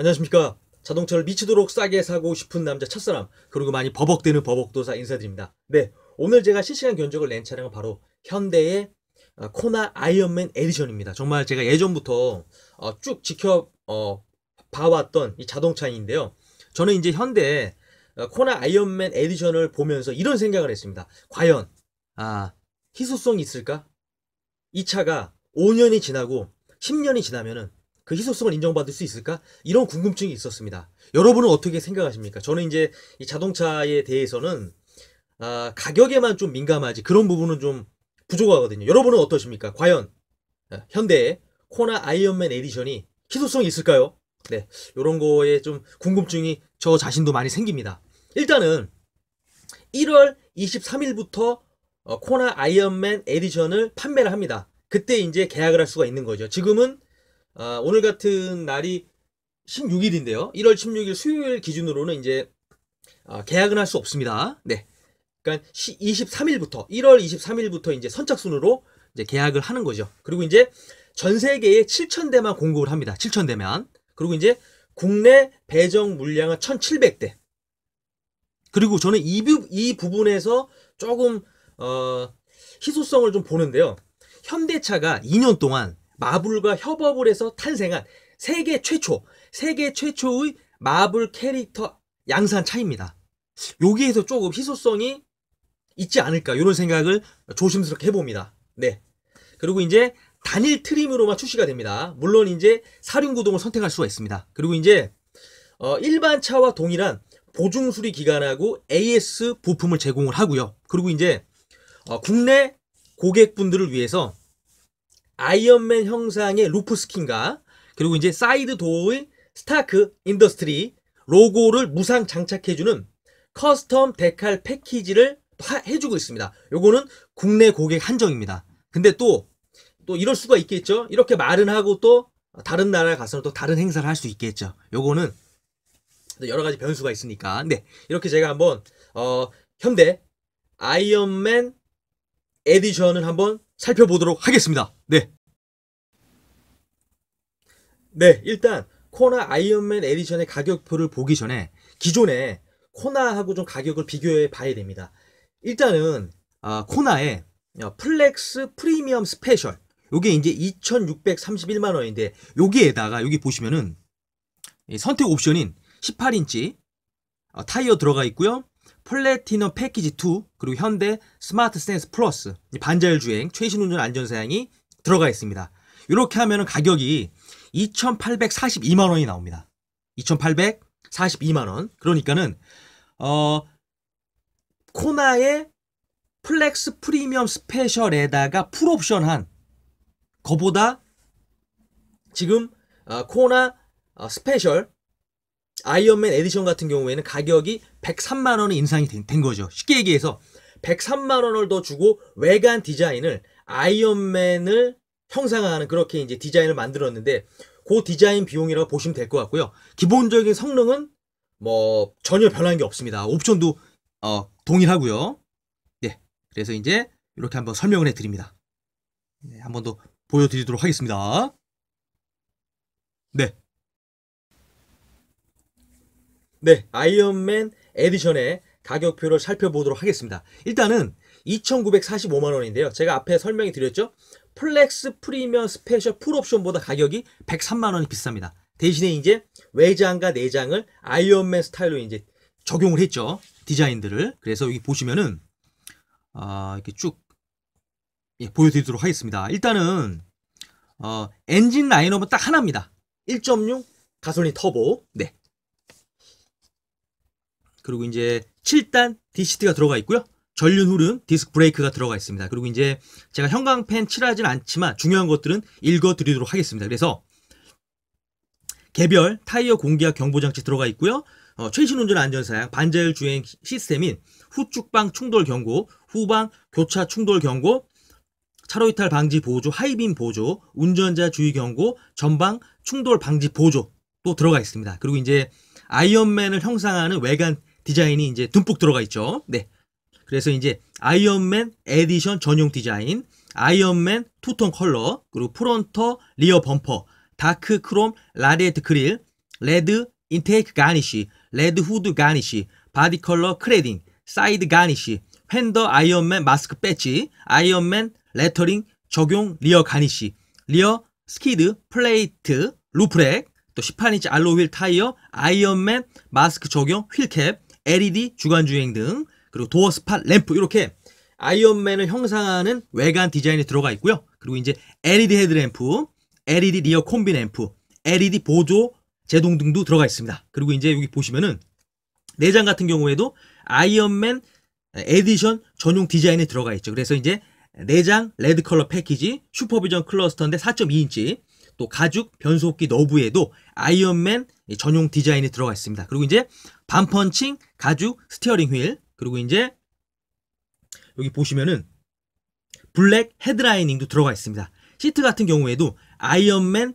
안녕하십니까. 자동차를 미치도록 싸게 사고 싶은 남자 첫사람, 그리고 많이 버벅대는 버벅도사 인사드립니다. 네. 오늘 제가 실시간 견적을 낸 차량은 바로 현대의 어, 코나 아이언맨 에디션입니다. 정말 제가 예전부터 어, 쭉 지켜 어, 봐왔던 이 자동차인데요. 저는 이제 현대 어, 코나 아이언맨 에디션을 보면서 이런 생각을 했습니다. 과연 아 희소성이 있을까? 이 차가 5년이 지나고 10년이 지나면은 그 희소성을 인정받을 수 있을까? 이런 궁금증이 있었습니다. 여러분은 어떻게 생각하십니까? 저는 이제 이 자동차에 대해서는 아, 가격에만 좀 민감하지 그런 부분은 좀 부족하거든요. 여러분은 어떠십니까? 과연 아, 현대의 코나 아이언맨 에디션이 희소성이 있을까요? 네, 이런 거에 좀 궁금증이 저 자신도 많이 생깁니다. 일단은 1월 23일부터 어, 코나 아이언맨 에디션을 판매를 합니다. 그때 이제 계약을 할 수가 있는 거죠. 지금은 아, 오늘 같은 날이 16일인데요. 1월 16일 수요일 기준으로는 이제 아, 계약은 할 수 없습니다. 네. 그러니까 23일부터 1월 23일부터 이제 선착순으로 이제 계약을 하는 거죠. 그리고 이제 전 세계에 7,000대만 공급을 합니다. 7,000대만. 그리고 이제 국내 배정 물량은 1,700대. 그리고 저는 이, 부, 이 부분에서 조금 어, 희소성을 좀 보는데요. 현대차가 2년 동안 마블과 협업을 해서 탄생한 세계 최초, 세계 최초의 마블 캐릭터 양산 차입니다. 여기에서 조금 희소성이 있지 않을까 이런 생각을 조심스럽게 해봅니다. 네. 그리고 이제 단일 트림으로만 출시가 됩니다. 물론 이제 사륜구동을 선택할 수가 있습니다. 그리고 이제 어, 일반 차와 동일한 보증 수리 기간하고 AS 부품을 제공을 하고요. 그리고 이제 어, 국내 고객분들을 위해서 아이언맨 형상의 루프 스킨과 그리고 이제 사이드 도어의 스타크 인더스트리 로고를 무상 장착해주는 커스텀 데칼 패키지를 하, 해주고 있습니다. 요거는 국내 고객 한정입니다. 근데 또, 또 이럴 수가 있겠죠? 이렇게 말은 하고 또 다른 나라에 가서는 또 다른 행사를 할 수 있겠죠. 요거는 여러 가지 변수가 있으니까. 네. 이렇게 제가 한번, 어, 현대 아이언맨 에디션을 한번 살펴보도록 하겠습니다. 네. 네, 일단 코나 아이언맨 에디션의 가격표를 보기 전에 기존에 코나하고 좀 가격을 비교해 봐야 됩니다. 일단은 아, 코나의 플렉스 프리미엄 스페셜 요게 이제 2,631만 원인데 여기에다가 여기 보시면은 선택 옵션인 18인치 어, 타이어 들어가 있고요. 플래티넘 패키지 2 그리고 현대 스마트 센스 플러스 반자율 주행 최신 운전 안전 사양이 들어가 있습니다. 이렇게 하면 가격이 2,842만 원이 나옵니다. 2,842만 원. 그러니까는 어 코나의 플렉스 프리미엄 스페셜에다가 풀옵션 한 거보다 지금 어, 코나 어, 스페셜 아이언맨 에디션 같은 경우에는 가격이 103만 원이 인상이 된, 된 거죠. 쉽게 얘기해서 103만 원을 더 주고 외관 디자인을 아이언맨을 형상화하는 그렇게 이제 디자인을 만들었는데 그 디자인 비용이라고 보시면 될 것 같고요. 기본적인 성능은 뭐 전혀 변한 게 없습니다. 옵션도 어, 동일하고요. 네, 그래서 이제 이렇게 한번 설명을 해드립니다. 네, 한번 더 보여드리도록 하겠습니다. 네. 네, 아이언맨 에디션의 가격표를 살펴보도록 하겠습니다. 일단은 2,945만 원인데요. 제가 앞에 설명이 드렸죠? 플렉스 프리미엄 스페셜 풀옵션보다 가격이 103만 원이 비쌉니다. 대신에 이제 외장과 내장을 아이언맨 스타일로 이제 적용을 했죠. 디자인들을. 그래서 여기 보시면은 아, 이렇게 쭉 예, 보여드리도록 하겠습니다. 일단은 어, 엔진 라인업은 딱 하나입니다. 1.6 가솔린 터보. 네. 그리고 이제 7단 DCT가 들어가 있고요. 전륜 후륜 디스크 브레이크가 들어가 있습니다. 그리고 이제 제가 형광펜 칠하진 않지만 중요한 것들은 읽어 드리도록 하겠습니다. 그래서 개별 타이어 공기압 경보 장치 들어가 있고요. 어, 최신 운전 안전 사양 반자율 주행 시스템인 후축방 충돌 경고, 후방 교차 충돌 경고, 차로 이탈 방지 보조, 하이빔 보조, 운전자 주의 경고, 전방 충돌 방지 보조 또 들어가 있습니다. 그리고 이제 아이언맨을 형상하는 외관 디자인이 이제 듬뿍 들어가 있죠. 네. 그래서 이제 아이언맨 에디션 전용 디자인, 아이언맨 투톤 컬러, 그리고 프론터 리어 범퍼, 다크 크롬 라디에이트 그릴, 레드 인테이크 가니쉬, 레드 후드 가니쉬, 바디 컬러 크레딩, 사이드 가니쉬, 핸더 아이언맨 마스크 배지, 아이언맨 레터링 적용 리어 가니쉬, 리어 스키드 플레이트 루프렉, 또 18인치 알로휠 타이어, 아이언맨 마스크 적용 휠캡, LED 주간 주행 등, 그리고 도어 스팟 램프 이렇게 아이언맨을 형상하는 외관 디자인이 들어가 있고요. 그리고 이제 LED 헤드램프, LED 리어 콤비 램프, LED 보조 제동 등도 들어가 있습니다. 그리고 이제 여기 보시면은 내장 같은 경우에도 아이언맨 에디션 전용 디자인이 들어가 있죠. 그래서 이제 내장 레드 컬러 패키지 슈퍼비전 클러스터인데 4.2인치 또 가죽 변속기 너브에도 아이언맨 전용 디자인이 들어가 있습니다. 그리고 이제 반펀칭 가죽 스티어링 휠 그리고 이제 여기 보시면은 블랙 헤드라이닝도 들어가 있습니다. 시트 같은 경우에도 아이언맨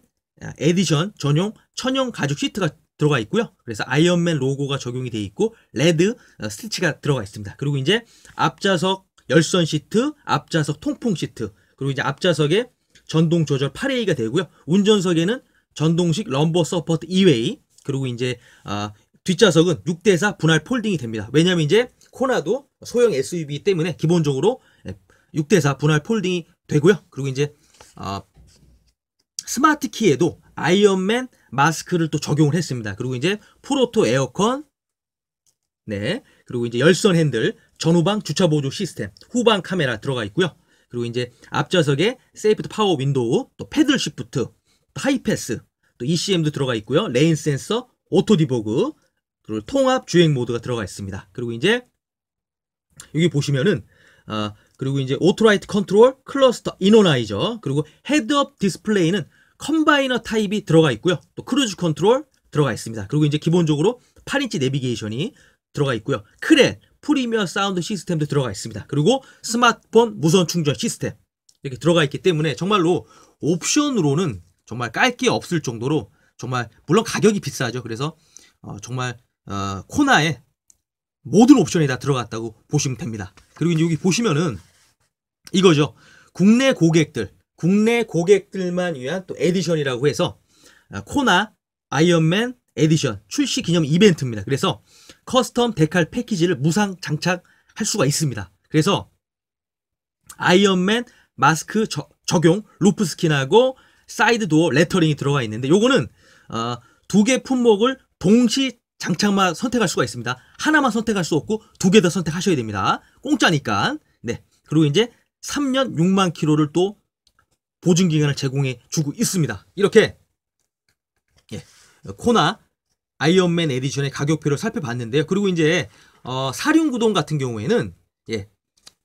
에디션 전용 천연 가죽 시트가 들어가 있고요. 그래서 아이언맨 로고가 적용이 돼 있고 레드 어, 스티치가 들어가 있습니다. 그리고 이제 앞좌석 열선 시트, 앞좌석 통풍 시트, 그리고 이제 앞좌석에 전동 조절 8A가 되고요. 운전석에는 전동식 럼버 서포트 2웨이, 그리고 이제 아, 뒷좌석은 6대4 분할 폴딩이 됩니다. 왜냐면 이제 코나도 소형 SUV 때문에 기본적으로 6대4 분할 폴딩이 되고요. 그리고 이제 아, 스마트 키에도 아이언맨 마스크를 또 적용을 했습니다. 그리고 이제 프로토 에어컨, 네, 그리고 이제 열선 핸들, 전후방 주차 보조 시스템, 후방 카메라 들어가 있고요. 그리고 이제 앞좌석에 세이프트 파워 윈도우, 또 패들 시프트, 하이패스, 또 ECM도 들어가 있고요. 레인 센서, 오토 디보그, 그리고 통합 주행 모드가 들어가 있습니다. 그리고 이제 여기 보시면은 아 그리고 이제 오토라이트 컨트롤, 클러스터 이노나이저, 그리고 헤드업 디스플레이는 컴바이너 타입이 들어가 있고요. 또 크루즈 컨트롤 들어가 있습니다. 그리고 이제 기본적으로 8인치 내비게이션이 들어가 있고요. 크렐, 프리미어 사운드 시스템도 들어가 있습니다. 그리고 스마트폰 무선 충전 시스템 이렇게 들어가 있기 때문에 정말로 옵션으로는 정말 깔 게 없을 정도로 정말 물론 가격이 비싸죠. 그래서 어, 정말 어, 코나에 모든 옵션이 다 들어갔다고 보시면 됩니다. 그리고 여기 보시면은 이거죠. 국내 고객들, 국내 고객들만 위한 또 에디션이라고 해서 아, 코나 아이언맨 에디션 출시 기념 이벤트입니다. 그래서 커스텀 데칼 패키지를 무상 장착할 수가 있습니다. 그래서 아이언맨 마스크 저, 적용 루프 스킨하고 사이드 도어 레터링이 들어가 있는데 요거는 어, 두 개 품목을 동시 장착만 선택할 수가 있습니다. 하나만 선택할 수 없고 두 개 더 선택하셔야 됩니다. 공짜니까. 네. 그리고 이제 3년 6만 킬로를 또 보증 기간을 제공해 주고 있습니다. 이렇게 예, 코나 아이언맨 에디션의 가격표를 살펴봤는데요. 그리고 이제 어, 사륜구동 같은 경우에는 예,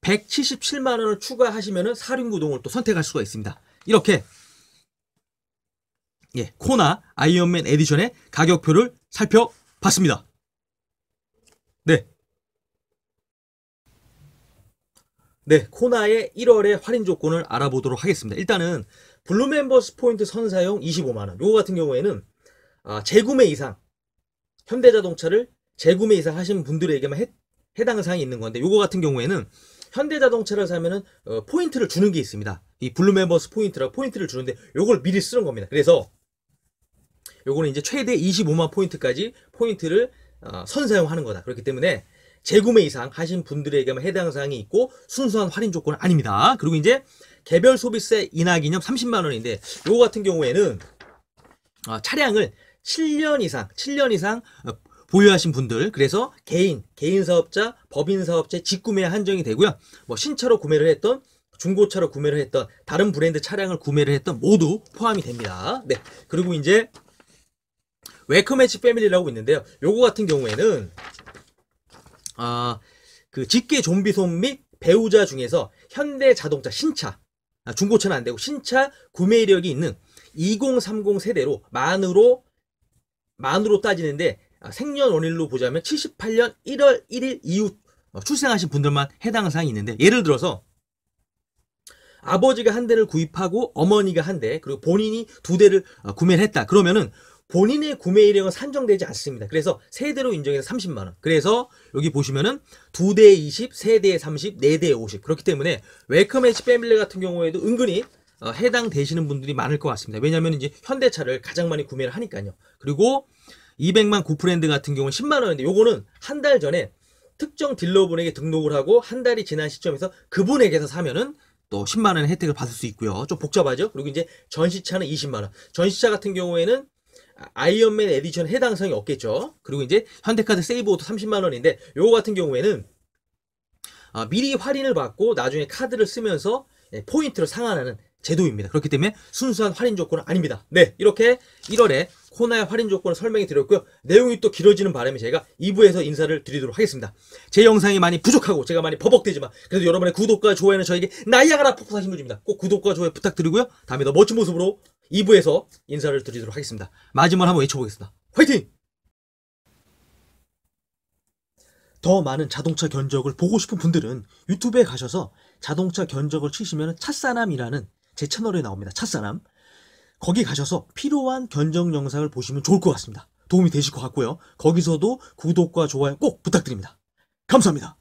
177만 원을 추가하시면은 사륜구동을 또 선택할 수가 있습니다. 이렇게 예, 코나 아이언맨 에디션의 가격표를 살펴 봤습니다. 네. 네, 코나의 1월의 할인 조건을 알아보도록 하겠습니다. 일단은 블루 멤버스 포인트 선사용 25만 원. 요거 같은 경우에는 아, 재구매 이상 현대자동차를 재구매 이상 하신 분들에게만 해, 해당 사항이 있는 건데 요거 같은 경우에는 현대자동차를 사면은 어, 포인트를 주는 게 있습니다. 이 블루 멤버스 포인트라 포인트를 주는데 요걸 미리 쓰는 겁니다. 그래서 요거는 이제 최대 25만 포인트까지 포인트를 어, 선사용하는 거다. 그렇기 때문에 재구매 이상 하신 분들에게만 해당 사항이 있고 순수한 할인 조건은 아닙니다. 그리고 이제 개별 소비세 인하 기념 30만 원인데 요거 같은 경우에는 어, 차량을 7년 이상, 7년 이상 어, 보유하신 분들, 그래서 개인, 개인 사업자, 법인 사업자 직구매 한정이 되고요. 뭐 신차로 구매를 했던 중고차로 구매를 했던 다른 브랜드 차량을 구매를 했던 모두 포함이 됩니다. 네. 그리고 이제 엣지 패밀리라고 있는데요. 요거 같은 경우에는 아, 그 직계 좀비손 및 배우자 중에서 현대 자동차 신차, 아, 중고차는 안 되고 신차 구매 이력이 있는 2030 세대로 만으로 만으로 따지는데 아, 생년월일로 보자면 78년 1월 1일 이후 어, 출생하신 분들만 해당 사항이 있는데 예를 들어서 아버지가 한 대를 구입하고 어머니가 한 대, 그리고 본인이 두 대를 어, 구매를 했다. 그러면은 본인의 구매 이력은 산정되지 않습니다. 그래서 세대로 인정해서 30만 원. 그래서 여기 보시면은 두 대에 20, 세 대에 30, 네 대에 50. 그렇기 때문에 웰컴 엣지 패밀리 같은 경우에도 은근히 어, 해당되시는 분들이 많을 것 같습니다. 왜냐하면 이제 현대차를 가장 많이 구매를 하니까요. 그리고 200만 구프렌드 같은 경우는 10만 원인데 요거는 한 달 전에 특정 딜러분에게 등록을 하고 한 달이 지난 시점에서 그분에게서 사면은 또 10만 원의 혜택을 받을 수 있고요. 좀 복잡하죠? 그리고 이제 전시차는 20만 원. 전시차 같은 경우에는 아이언맨 에디션 해당 사항이 없겠죠. 그리고 이제 현대카드 세이브오도 30만 원인데 요거 같은 경우에는 아, 미리 할인을 받고 나중에 카드를 쓰면서 예, 포인트를 상환하는 제도입니다. 그렇기 때문에 순수한 할인 조건은 아닙니다. 네, 이렇게 1월에 코나의 할인 조건을 설명해 드렸고요. 내용이 또 길어지는 바람에 제가 2부에서 인사를 드리도록 하겠습니다. 제 영상이 많이 부족하고 제가 많이 버벅대지만 그래도 여러분의 구독과 좋아요는 저에게 나이아가라 폭포사 힘을 줍니다. 꼭 구독과 좋아요 부탁드리고요. 다음에 더 멋진 모습으로 2부에서 인사를 드리도록 하겠습니다. 마지막으로 한번 외쳐보겠습니다. 화이팅! 더 많은 자동차 견적을 보고 싶은 분들은 유튜브에 가셔서 자동차 견적을 치시면 찻사남이라는 제 채널에 나옵니다. 찻사남. 거기 가셔서 필요한 견적 영상을 보시면 좋을 것 같습니다. 도움이 되실 것 같고요. 거기서도 구독과 좋아요 꼭 부탁드립니다. 감사합니다.